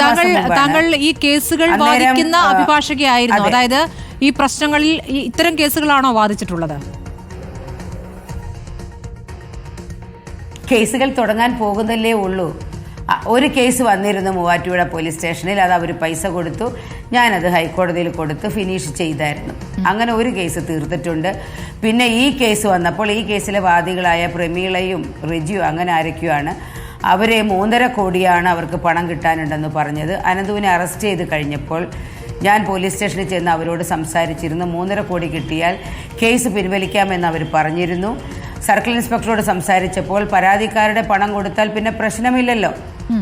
താങ്കൾ താങ്കൾ ഈ കേസുകൾ വാദിക്കുന്ന അഭിഭാഷകയായിരുന്നു. അതായത് ഈ പ്രശ്നങ്ങളിൽ ഇത്തരം കേസുകളാണോ വാദിച്ചിട്ടുള്ളത്? കേസുകൾ തുടങ്ങാൻ പോകുന്നല്ലേ ഉള്ളൂ. ഒരു കേസ് വന്നിരുന്നു മൂവാറ്റുപുഴ പോലീസ് സ്റ്റേഷനിൽ. അത് അവർ പൈസ കൊടുത്തു. ഞാനത് ഹൈക്കോടതിയിൽ കൊടുത്ത് ഫിനിഷ് ചെയ്തായിരുന്നു. അങ്ങനെ ഒരു കേസ് തീർത്തിട്ടുണ്ട്. പിന്നെ ഈ കേസ് വന്നപ്പോൾ ഈ കേസിലെ വാദികളായ പ്രമീളയും റിജു അങ്ങനെ ആരൊക്കെയാണ് അവരെ മൂന്നര കോടിയാണ് അവർക്ക് പണം കിട്ടാനുണ്ടെന്ന് പറഞ്ഞത്. അനന്തുവിനെ അറസ്റ്റ് ചെയ്ത് കഴിഞ്ഞപ്പോൾ ഞാൻ പോലീസ് സ്റ്റേഷനിൽ ചെന്ന് അവരോട് സംസാരിച്ചിരുന്നു. മൂന്നര കോടി കിട്ടിയാൽ കേസ് പിൻവലിക്കാമെന്ന് അവർ പറഞ്ഞിരുന്നു. സർക്കിൾ ഇൻസ്പെക്ടറോട് സംസാരിച്ചപ്പോൾ പരാതിക്കാരുടെ പണം കൊടുത്താൽ പിന്നെ പ്രശ്നമില്ലല്ലോ.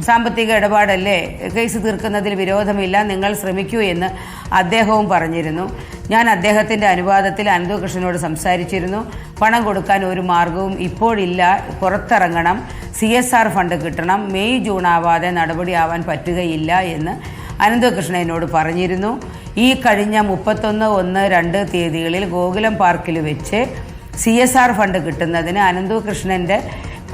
സാമ്പത്തിക ഇടപാടല്ലേ? കേസ് തീർക്കുന്നതിൽ വിരോധമില്ല. നിങ്ങൾ ശ്രമിക്കൂ എന്ന് അദ്ദേഹവും പറഞ്ഞിരുന്നു. ഞാൻ അദ്ദേഹത്തിന്റെ അനുവാദത്തിൽ അനന്തു കൃഷ്ണനോട് സംസാരിച്ചിരുന്നു. പണം കൊടുക്കാൻ ഒരു മാർഗവും ഇപ്പോഴില്ല. പുറത്തിറങ്ങണം. സി എസ് ആർ ഫണ്ട് കിട്ടണം. മെയ് ജൂൺ ആവാതെ നടപടി ആവാൻ പറ്റുകയില്ല എന്ന് അനന്തകൃഷ്ണൻ കൃഷ്ണനോട് പറഞ്ഞിരുന്നു. ഈ കഴിഞ്ഞ മുപ്പത്തൊന്ന് ഒന്ന് രണ്ട് തീയതികളിൽ ഗോകുലം പാർക്കിൽ വെച്ച് സി എസ് ആർ ഫണ്ട് കിട്ടുന്നതിന് അനന്തു കൃഷ്ണന്റെ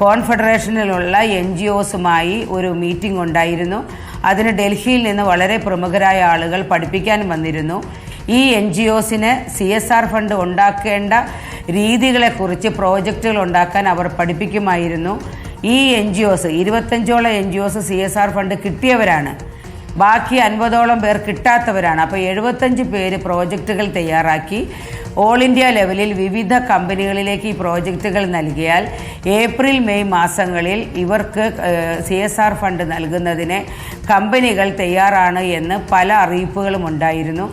കോൺഫെഡറേഷനിലുള്ള എൻ ജി ഒസുമായി ഒരു മീറ്റിംഗ് ഉണ്ടായിരുന്നു. അതിന് ഡൽഹിയിൽ നിന്ന് വളരെ പ്രമുഖരായ ആളുകൾ പഠിപ്പിക്കാൻ വന്നിരുന്നു. ഈ എൻ ജി ഒസിന് സി എസ് ആർ ഫണ്ട് ഉണ്ടാക്കേണ്ട രീതികളെക്കുറിച്ച് പ്രോജക്റ്റുകൾ ഉണ്ടാക്കാൻ അവർ പഠിപ്പിക്കുമായിരുന്നു. ഈ എൻ ജി ഒസ് ഇരുപത്തഞ്ചോളം N G Os C S R fund കിട്ടിയവരാണ്. ബാക്കി അൻപതോളം പേർ കിട്ടാത്തവരാണ്. അപ്പോൾ എഴുപത്തഞ്ച് പേര് പ്രോജക്റ്റുകൾ തയ്യാറാക്കി. ഓൾ ഇന്ത്യ ലെവലിൽ വിവിധ കമ്പനികളിലേക്ക് ഈ പ്രോജക്റ്റുകൾ നൽകിയാൽ ഏപ്രിൽ മെയ് മാസങ്ങളിൽ ഇവർക്ക് സി എസ് ആർ ഫണ്ട് നൽകുന്നതിന് കമ്പനികൾ തയ്യാറാണ് എന്ന് പല അറിയിപ്പുകളും ഉണ്ടായിരുന്നു.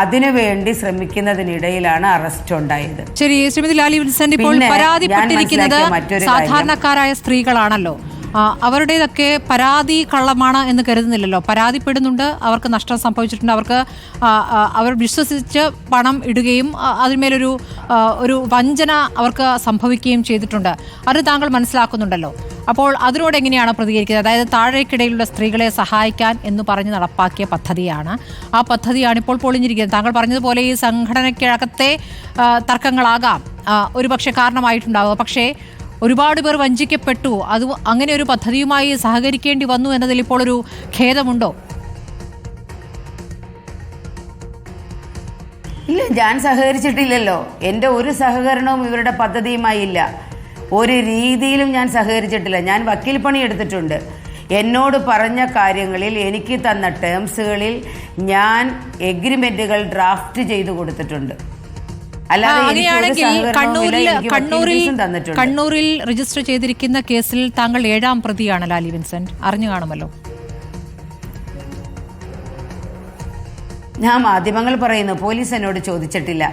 അതിനുവേണ്ടി ശ്രമിക്കുന്നതിനിടയിലാണ് അറസ്റ്റ് ഉണ്ടായത്. ശരി ശ്രീമതി ലാലി വിൻസെന്റ് ഇപ്പോൾ പരാതിപ്പെട്ടിരിക്കുന്നത് മറ്റൊരു സാധാരണക്കാരായ സ്ത്രീകളാണല്ലോ. അവരുടേതൊക്കെ പരാതി കള്ളമാണ് എന്ന് കരുതുന്നില്ലല്ലോ. പരാതിപ്പെടുന്നുണ്ട് അവർക്ക് നഷ്ടം സംഭവിച്ചിട്ടുണ്ട് അവർക്ക് അവർ വിശ്വസിച്ച് പണം ഇടുകയും അതിന്മേലൊരു ഒരു വഞ്ചന അവർക്ക് സംഭവിക്കുകയും ചെയ്തിട്ടുണ്ട്. അത് താങ്കൾ മനസ്സിലാക്കുന്നുണ്ടല്ലോ. അപ്പോൾ അതിനോട് എങ്ങനെയാണ് പ്രതികരിക്കുന്നത്? അതായത് താഴേക്കിടയിലുള്ള സ്ത്രീകളെ സഹായിക്കാൻ എന്ന് പറഞ്ഞ് നടപ്പാക്കിയ പദ്ധതിയാണ്. ആ പദ്ധതിയാണ് ഇപ്പോൾ പൊളിഞ്ഞിരിക്കുന്നത്. താങ്കൾ പറഞ്ഞതുപോലെ ഈ സംഘടനയ്ക്കകത്തെ തർക്കങ്ങളാകാം. ഒരുപക്ഷെ കാരണമായിട്ടുണ്ടാവുക. പക്ഷേ ഒരുപാട് പേർ വഞ്ചിക്കപ്പെട്ടു. അത് അങ്ങനെ ഒരു പദ്ധതിയുമായി സഹകരിക്കേണ്ടി വന്നു എന്നതിൽ ഇപ്പോൾ ഒരു ഖേദമുണ്ടോ? ഇല്ല ഞാൻ സഹകരിച്ചിട്ടില്ലല്ലോ. എന്റെ ഒരു സഹകരണവും ഇവരുടെ പദ്ധതിയുമായി ഇല്ല. ഒരു രീതിയിലും ഞാൻ സഹകരിച്ചിട്ടില്ല. ഞാൻ വക്കീൽ പണി എടുത്തിട്ടുണ്ട്. എന്നോട് പറഞ്ഞ കാര്യങ്ങളിൽ എനിക്ക് തന്ന ടേംസുകളിൽ ഞാൻ എഗ്രിമെന്റുകൾ ഡ്രാഫ്റ്റ് ചെയ്തു കൊടുത്തിട്ടുണ്ട്. അങ്ങനെയാണെങ്കിൽ കണ്ണൂരിൽ കണ്ണൂരിൽ കണ്ണൂരിൽ രജിസ്റ്റർ ചെയ്തിരിക്കുന്ന കേസിൽ താങ്കൾ ഏഴാം പ്രതിയാണ് ലാലി വിൻസെന്റ്. അറിഞ്ഞു കാണുമല്ലോ. ഞാൻ മാധ്യമങ്ങൾ പറയുന്നു പോലീസ് എന്നോട് ചോദിച്ചിട്ടില്ല.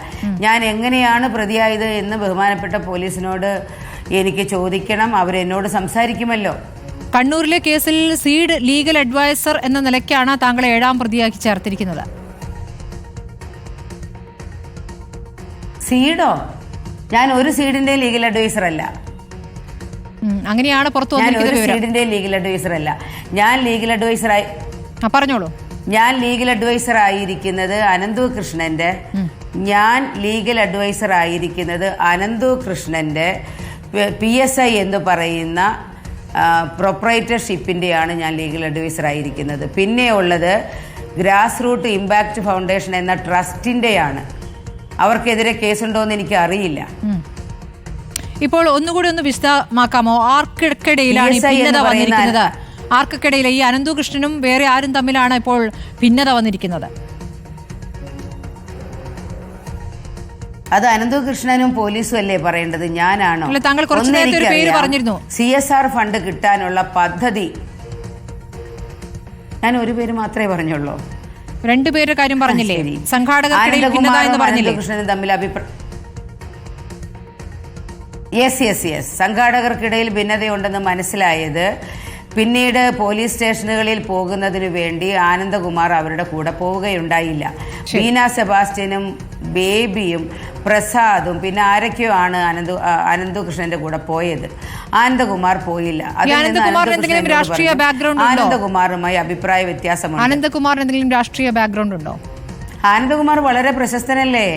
ഞാൻ എങ്ങനെയാണ് പ്രതിയായത് എന്ന് ബഹുമാനപ്പെട്ട പോലീസിനോട് എനിക്ക് ചോദിക്കണം അവരെന്നോട് സംസാരിക്കുമല്ലോ. കണ്ണൂരിലെ കേസിൽ സീഡ് ലീഗൽ അഡ്വൈസർ എന്ന നിലയ്ക്കാണ് താങ്കളെ ഏഴാം പ്രതിയാക്കി ചേർത്തിരിക്കുന്നത്. സീഡോ? ഞാൻ ഒരു സീഡിന്റെ ലീഗൽ അഡ്വൈസർ അല്ല. അങ്ങനെയാണ് പുറത്തു ഞാൻ ഒരു സീഡിന്റെ ലീഗൽ അഡ്വൈസർ അല്ല. ഞാൻ ലീഗൽ അഡ്വൈസറായി പറഞ്ഞോളൂ. ഞാൻ ലീഗൽ അഡ്വൈസർ ആയിരിക്കുന്നത് അനന്തു കൃഷ്ണന്റെ ഞാൻ ലീഗൽ അഡ്വൈസർ ആയിരിക്കുന്നത് അനന്തു കൃഷ്ണന്റെ പി എസ് ഐ എന്ന് പറയുന്ന പ്രൊപ്പറേറ്റർഷിപ്പിന്റെയാണ് ഞാൻ ലീഗൽ അഡ്വൈസർ ആയിരിക്കുന്നത്. പിന്നെ ഉള്ളത് ഗ്രാസ് റൂട്ട് ഇമ്പാക്റ്റ് ഫൗണ്ടേഷൻ എന്ന ട്രസ്റ്റിന്റെയാണ് അവർക്കെതിരെ കേസുണ്ടോ എന്ന് എനിക്ക് അറിയില്ല ഇപ്പോൾ ഒന്നുകൂടി ഒന്ന് വിശദമാക്കാമോ? ആർക്കിടയിലാണ് ഭിന്നത വന്നിരിക്കുന്നത്? ആർക്കിടയിൽ ഈ അനന്തു കൃഷ്ണനും വേറെ ആരും തമ്മിലാണ് ഇപ്പോൾ ഭിന്നത വന്നിരിക്കുന്നത്? അത് അനന്തു കൃഷ്ണനും പോലീസും അല്ലേ പറയേണ്ടത്? ഞാനാണോ? താങ്കൾ പറഞ്ഞിരുന്നു. സി എസ് ആർ ഫണ്ട് കിട്ടാനുള്ള പദ്ധതി. ഞാൻ ഒരു പേര് മാത്രമേ പറഞ്ഞുള്ളൂ. രണ്ടുപേരുടെ കാര്യം പറഞ്ഞില്ലേ. സംഘാടകർക്കിടയിൽ ഭിന്നത എന്ന് പറഞ്ഞില്ലേ? അനന്തകൃഷ്ണനും തമ്മിൽ അഭിപ്രായം യെസ് യെസ് യെസ് സംഘാടകർക്കിടയിൽ ഭിന്നതയുണ്ടെന്ന് മനസ്സിലായത് പിന്നീട് പോലീസ് സ്റ്റേഷനുകളിൽ പോകുന്നതിനു വേണ്ടി ആനന്ദകുമാർ അവരുടെ കൂടെ പോവുകയുണ്ടായില്ല. ബീന സെബാസ്റ്റ്യനും ബേബിയും പ്രസാദും പിന്നെ ആരൊക്കെയോ ആണ് അനന്തു അനന്തകൃഷ്ണന്റെ കൂടെ പോയത്. ആനന്ദകുമാർ പോയില്ല? ആനന്ദകുമാറുമായി അഭിപ്രായ വ്യത്യാസമുണ്ട്. ആനന്ദകുമാറിന് എന്തെങ്കിലും രാഷ്ട്രീയ ബാക്ക്ഗ്രൗണ്ട് ഉണ്ടോ? ആനന്ദകുമാർ വളരെ പ്രശസ്തനല്ലേ?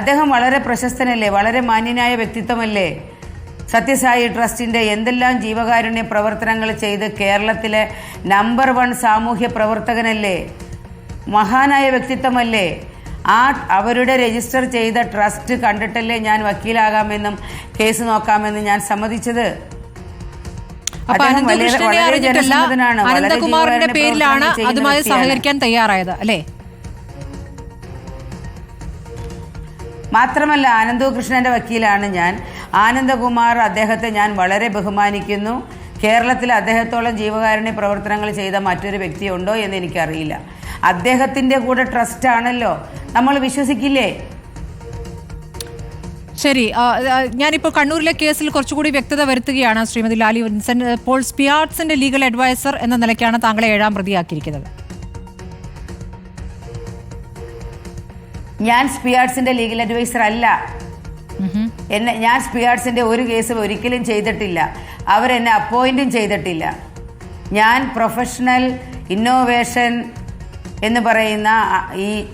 അദ്ദേഹം വളരെ പ്രശസ്തനല്ലേ? വളരെ മാന്യനായ വ്യക്തിത്വമല്ലേ? സത്യസായി ട്രസ്റ്റിന്റെ എന്തെല്ലാം ജീവകാരുണ്യ പ്രവർത്തനങ്ങൾ ചെയ്ത് കേരളത്തിലെ നമ്പർ വൺ സാമൂഹ്യ പ്രവർത്തകനല്ലേ? മഹാനായ വ്യക്തിത്വമല്ലേ? ആ അവരുടെ രജിസ്റ്റർ ചെയ്ത ട്രസ്റ്റ് കണ്ടിട്ടല്ലേ ഞാൻ വക്കീലാകാമെന്നും കേസ് നോക്കാമെന്നും ഞാൻ സമ്മതിച്ചത്? അനന്തകുമാറിന്റെ പേരിലാണ് അതുമായി. സഹകരിക്കാൻ തയ്യാറായത് അല്ലേ? മാത്രമല്ല ആനന്ദകൃഷ്ണന്റെ വക്കീലാണ് ഞാൻ. ആനന്ദകുമാർ അദ്ദേഹത്തെ ഞാൻ വളരെ ബഹുമാനിക്കുന്നു. കേരളത്തിൽ അദ്ദേഹത്തോളം ജീവകാരുണ്യ പ്രവർത്തനങ്ങൾ ചെയ്ത മറ്റൊരു വ്യക്തിയുണ്ടോ എന്ന് എനിക്കറിയില്ല. അദ്ദേഹത്തിന്റെ കൂടെ ട്രസ്റ്റ് ആണല്ലോ. നമ്മൾ വിശ്വസിക്കില്ലേ? ശരി ഞാനിപ്പോൾ കണ്ണൂരിലെ കേസിൽ കുറച്ചുകൂടി വ്യക്തത വരുത്തുകയാണ് ശ്രീമതി ലാലി വിൻസെന്റ് ഇപ്പോൾ സ്പിയാർട്സിന്റെ ലീഗൽ അഡ്വൈസർ എന്ന നിലയ്ക്കാണ് താങ്കളെ ഏഴാം പ്രതിയാക്കിയിരിക്കുന്നത്. ഞാൻ സ്പിയാർട്സിന്റെ ലീഗൽ അഡ്വൈസർ അല്ല. എന്നെ ഞാൻ സ്പിയാർട്സിന്റെ ഒരു കേസും ഒരിക്കലും ചെയ്തിട്ടില്ല. അവരെന്നെ അപ്പോയിന്റും ചെയ്തിട്ടില്ല. ഞാൻ പ്രൊഫഷണൽ ഇന്നോവേഷൻ എന്ന് പറയുന്ന ഈ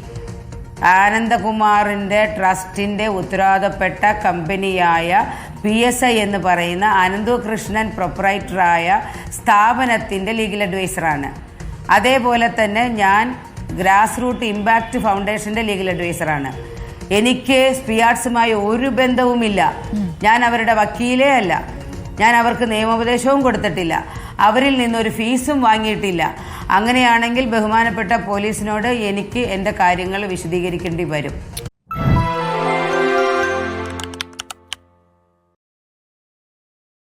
ആനന്ദകുമാറിന്റെ ട്രസ്റ്റിന്റെ ഉത്തരവാദപ്പെട്ട കമ്പനിയായ പി എസ് ഐ എന്ന് പറയുന്ന അനന്തകൃഷ്ണൻ പ്രൊപ്പറൈറ്ററായ സ്ഥാപനത്തിന്റെ ലീഗൽ അഡ്വൈസറാണ്. അതേപോലെ തന്നെ ഞാൻ ഗ്രാസ് റൂട്ട് ഇമ്പാക്റ്റ് ഫൗണ്ടേഷന്റെ ലീഗൽ അഡ്വൈസറാണ്. എനിക്ക് സ്പിയാർട്സുമായി ഒരു ബന്ധവുമില്ല. ഞാൻ അവരുടെ വക്കീലേ അല്ല. ഞാൻ അവർക്ക് നിയമോപദേശവും കൊടുത്തിട്ടില്ല. അവരിൽ നിന്നൊരു ഫീസും വാങ്ങിയിട്ടില്ല. അങ്ങനെയാണെങ്കിൽ ബഹുമാനപ്പെട്ട പോലീസിനോട് എനിക്ക് എന്റെ കാര്യങ്ങൾ വിശദീകരിക്കേണ്ടി വരും.